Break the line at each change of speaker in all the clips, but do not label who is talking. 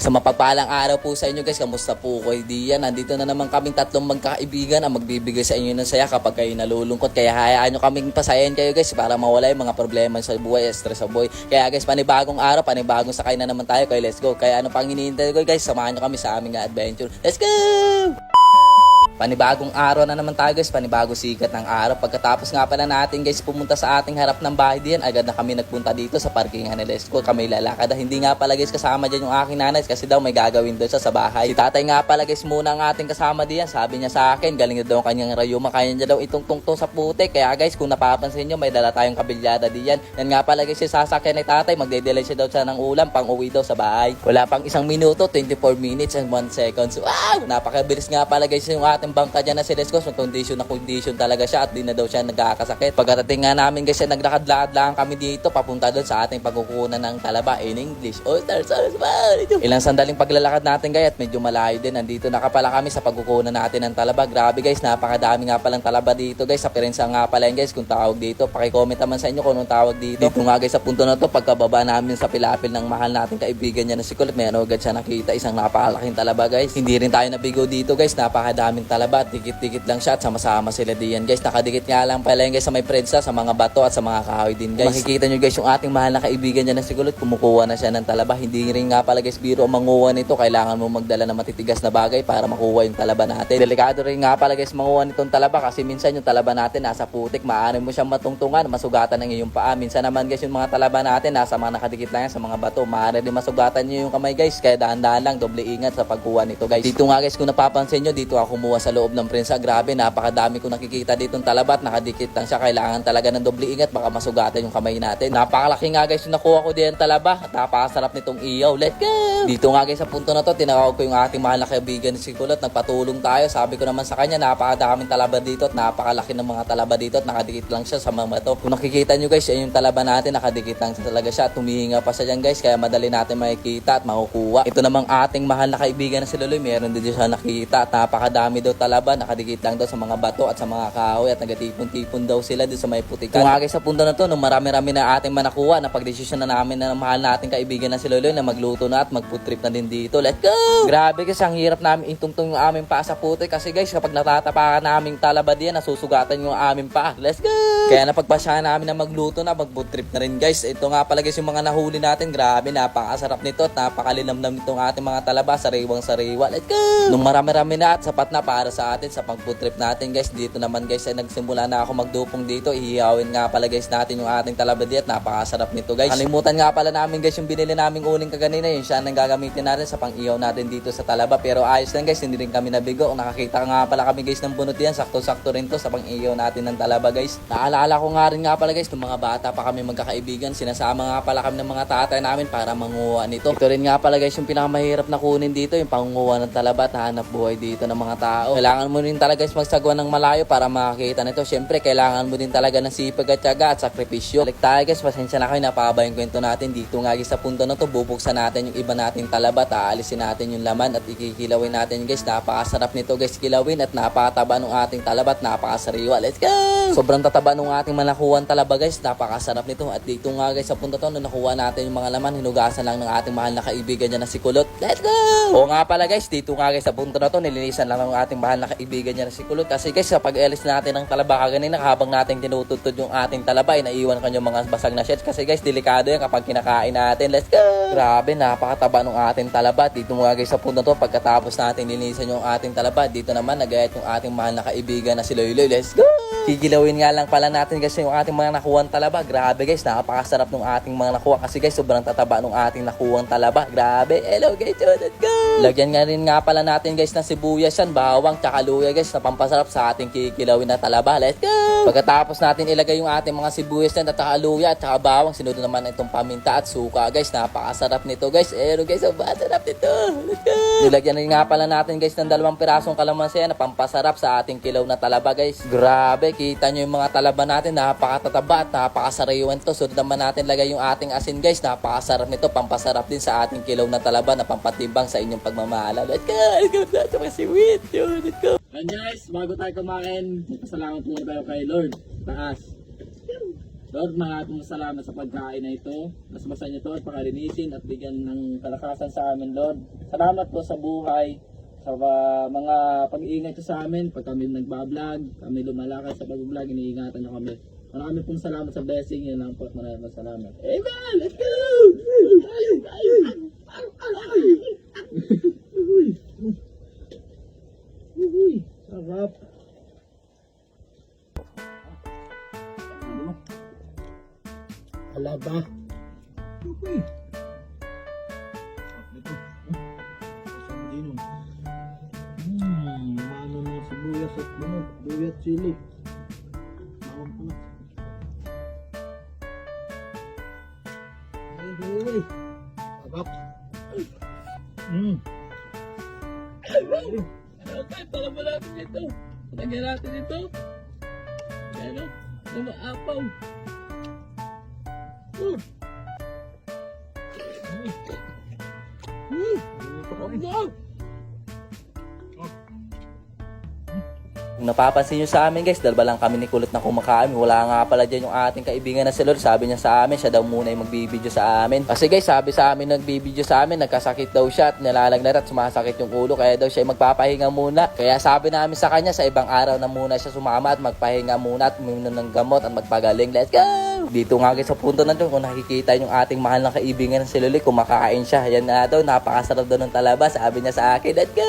Sa mapagpalang araw po sa inyo guys, kamusta po kayo diyan? Nandito na naman kaming tatlong magkaibigan ang magbibigay sa inyo ng saya kapag kayo nalulungkot. Kaya hayaan nyo kaming pasayan kayo guys para mawala yung mga problema sa buhay, stress sa buhay. Kaya guys, panibagong araw, panibagong sakay na naman tayo. Kaya let's go. Kaya ano pang hinihintay ko guys, samahan nyo kami sa aming adventure. Let's go! Panibagong araw na naman tayo guys, panibagong sikat ng araw. Pagkatapos nga pala natin guys pumunta sa ating harap ng bahay diyan, agad na kami nagpunta dito sa parkingan ni Lesco. Kami lalakad. Hindi nga pala guys kasama dyan yung aking nanay kasi daw may gagawin doon siya sa bahay. Si tatay nga pala guys muna ang ating kasama diyan. Sabi niya sa akin, galing na daw ang kanyang rayuma. Kaya niya daw itong tungtong sa putik. Kaya guys, kung napapansin nyo, may dala tayong kabilyada diyan. Yan nga pala guys, sasakyan ni tatay, magde-delay siya daw siya ng ulam pang uwi daw sa bahay. Wala pang isang minuto, 24 minutes and 1 seconds. Wow! Napakabilis nga pala guys yung ating bangka dyan na si Lesco. So, condition na condition talaga siya at di na daw siya nagkakasakit. Pagkatating nga namin guys, naglakad-lakad lang kami dito papunta doon sa ating pagkukunan ng talaba in English. Stars. Ilang sandaling paglalakad natin guys at medyo malayo din. Nandito na ka pala kami sa pagkukunan natin ng talaba. Grabe guys, napakadami nga palang talaba dito guys. Sa nga pala yan guys kung tawag dito. Pakicomment naman sa inyo kung anong tawag dito. Dito nga guys sa punto na to, pagkababa namin sa pilapil ng mahal natin kaibigan niya na si may ano agad siya nakita. Isang napakalaking talaba guys. Hindi rin tayo nabigo dito guys. Napakadaming talaba. Dikit-dikit lang siya at sama-sama sila diyan guys. Nakadikit nga lang pala yan guys sa may prensa, sa mga bato at sa mga kahoy din guys. Makikita nyo guys yung ating mahal na kaibigan niya na si Kulot. Kumukuha na siya ng talaba. Hindi rin nga pala guys biro ang manguha nito. Kailangan mo magdala ng matitigas na bagay para makuha yung talaba natin. Delikado rin nga pala guys manguha nitong talaba kasi minsan yung talaba natin nasa putik. Maaari mo siyang matungtungan, masugatan ng iyong paa. Minsan naman guys yung mga talaba natin nasa mga nakadikit lang yan sa mga bato. Maaari din masugatan nyo yung kamay guys. Kaya dahan-dahan lang, doble ingat sa pagkuha nito guys. Dito nga guys kung napapansin nyo, dito ako kumuha sa loob ng prensa. Grabe, napakadami ko nakikita dito ng talaba at nakadikit lang siya. Kailangan talaga ng doble ingat baka masugatan yung kamay natin. Napakalaki nga guys yung nakuha ko din talaba. At napakasarap nitong iyaw. Let's go! Dito nga guys sa punto na to, tinawag ko yung ating mahal na kaibigan si Kulot. Nagpatulong tayo. Sabi ko naman sa kanya, napakadaming talaba dito at napakalaki ng mga talaba dito at nakadikit lang siya sa mga bato. Kung nakikita nyo guys, yan yung talaba natin, nakadikit lang siya talaga siya at humihinga pa siya dyan guys. Kaya madali natin makikita at makukuha. Ito namang ating mahal na kaibigan na si Luloy, meron din siya nakikita at napakadami daw talaba, nakadikit lang daw sa mga bato at sa mga kahoy at nagatipon-tipon daw sila doon sa may putikan. Kung sa punto na to, nung marami-rami na ating manakuha, napagdesisyon na namin na mahal nating kaibigan na si Luloy na magluto na at mag-food trip na din dito. Let's go! Grabe kasi ang hirap namin itungtong yung aming paa sa putik kasi guys kapag natatapakan namin talaba diyan, nasusugatan yung aming paa. Let's go! Kaya napagpasyahan namin na magluto na, mag-food trip na rin guys. Ito nga pala guys yung mga nahuli natin. Grabe, napakasarap nito at napakalinamnam nitong ating mga talaba, sariwang sariwa. Let's go! Nung marami-rami na at sapat na para sa atin sa pag-food trip natin guys. Dito naman guys ay nagsimula na ako magdupong dito. Ihiyawin nga pala guys natin yung ating talaba di at napakasarap nito guys. Kalimutan nga pala namin guys yung binili naming uling kaganina. Yun siya nang gagamitin natin sa pang-iyaw natin dito sa talaba. Pero ayos lang guys, hindi rin kami nabigo. Nakakita nga pala kami guys ng bunot yan. Sakto-sakto rin to sa pang-iyaw natin ng talaba guys. Naalala ko nga rin nga pala guys, nung mga bata pa kami magkakaibigan, sinasama nga pala kami ng mga tatay namin para manguha nito. Ito rin nga pala guys yung pinakamahirap na kunin dito, yung pangunguha ng talaba at hanap buhay dito ng mga tao. Kailangan mo rin talaga guys magsagwa ng malayo para makakita nito. Siyempre, kailangan mo din talaga ng sipag at tiyaga at sakripisyo. Balik tayo guys, pasensya na kayo, napahaba yung kwento natin. Dito nga guys sa punto na to, bubuksan natin yung iba nating talaba at aalisin natin yung laman at ikikilawin natin guys. Napakasarap nito guys kilawin at napakataba ng ating talaba at napakasariwa. Let's go! Sobrang tataba ng ating manakuhan talaba guys. Napakasarap nito. At dito nga guys sa punto to, nung nakuha natin yung mga laman, hinugasan lang ng ating mahal na kaibigan niya na si Kulot. Let's go! O nga pala guys, dito nga guys sa punto na to, nilinisan lang ng ating mahal na kaibigan niya na si Kulot. Kasi guys, sa pag-alis natin ng talaba kaganina, habang natin tinututod yung ating talaba, ay naiwan kanyo mga basag na sheds. Kasi guys, delikado yan kapag kinakain natin. Let's go! Grabe, napakataba ng ating talaba. Dito nga guys sa punto to, pagkatapos natin linisan yung ating talaba, dito naman nagayat yung ating mahal na kaibigan na si Loyloy. Let's go! Kikilawin nga lang pala natin kasi yung ating mga nakuha talaba. Grabe guys, napakasarap ng ating mga nakuha kasi guys, sobrang tataba ng ating nakuha talaba. Grabe, hello guys, let's go! Lagyan nga rin nga pala natin guys ng sibuyas yan, bawang, tsaka luya guys na pampasarap sa ating kikilawin na talaba. Let's go! Pagkatapos natin ilagay yung ating mga sibuyas yan at tsaka luya at tsaka bawang, sinunod naman itong paminta at suka guys. Napakasarap nito guys. Hello guys, oh, sarap nito. Let's go! Nilagyan rin nga pala natin guys ng dalawang pirasong kalamansi na pampasarap sa ating kilaw na talaba guys. Grabe, kita nyo yung mga talaba natin, napakatataba at napakasariwan to. Sunod naman natin lagay yung ating asin guys, napakasarap nito, pampasarap din sa ating kilaw na talaba na pampatimbang sa inyong pagmamahal. Let's go! Let's go! Let's go! Sweet! Yun, Let's go!
And guys, bago tayo kumain, pasalamat muna tayo kay Lord. Taas.
Lord, maraming salamat sa pagkain na ito. Nasmasan niyo ito at pakalinisin at bigyan ng kalakasan sa amin, Lord. Salamat po sa buhay, sa uh, mga pag-iingay ko sa amin. Pag kami nagbablog, kami lumalakad sa pag-vlog, iniingatan niyo kami. Maraming pong salamat sa blessing. Yan lang po maraming salamat. Amen! Let's go! At sili. Bawang pala. Ay, uy. Sarap. Hmm. Okay, ba natin ito? Lagyan natin ito. Ano? Lumaapaw. Hmm. Hmm. Sarap na. Napapansin nyo sa amin guys, dalawa lang kami ni Kulot na kumakain. Wala nga pala dyan yung ating kaibigan na si Lord. Sabi niya sa amin, siya daw muna yung magbibideo sa amin. Kasi guys, sabi sa amin nagbibideo sa amin, nagkasakit daw siya at nilalagnar at sumasakit yung ulo. Kaya daw siya magpapahinga muna. Kaya sabi namin sa kanya, sa ibang araw na muna siya sumama at magpahinga muna at uminom ng gamot at magpagaling. Let's go! Dito nga guys sa punto na doon, kung nakikita yung ating mahal na kaibigan na si Luli, kumakain siya. Yan nga daw, napakasarap daw ng talaba. Sabi niya sa akin, let's go!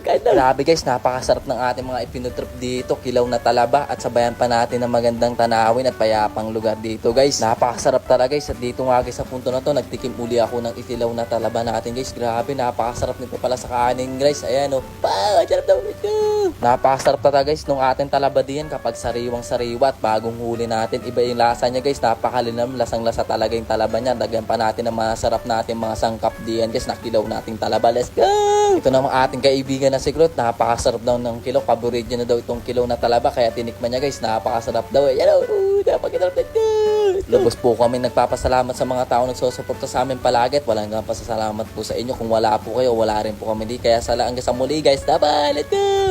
Grabe guys, napakasarap ng ating mga ipinotrip dito. Kilaw na talaba at sabayan pa natin ng magandang tanawin at payapang lugar dito guys. Napakasarap talaga guys. At dito nga guys sa punto na to, nagtikim uli ako ng itilaw na talaba natin guys. Grabe, napakasarap nito pala sa kanin guys. Ayan o. Oh. Wow, sarap daw ito. Napakasarap talaga guys nung ating talaba diyan kapag sariwang sariwa at bagong huli natin. Iba yung lasa niya guys. Napakalinam, lasang-lasa talaga yung talaba niya. Dagyan pa natin ng masarap natin mga sangkap diyan guys. Nakilaw nating talaba. Let's go! Ito namang ating kaibigan na si Klot. Napakasarap daw ng kilo. Paborito niya na daw itong kilo na talaba. Kaya tinikman niya guys. Napakasarap daw. Eh. Yan o. Uh, napakasarap na ito. Lubos po kami nagpapasalamat sa mga tao nagsusuporta sa amin palagi at walang nga pasasalamat po sa inyo. Kung wala po kayo, wala rin po kami di. Kaya sa hanggang sa muli guys. Let's go!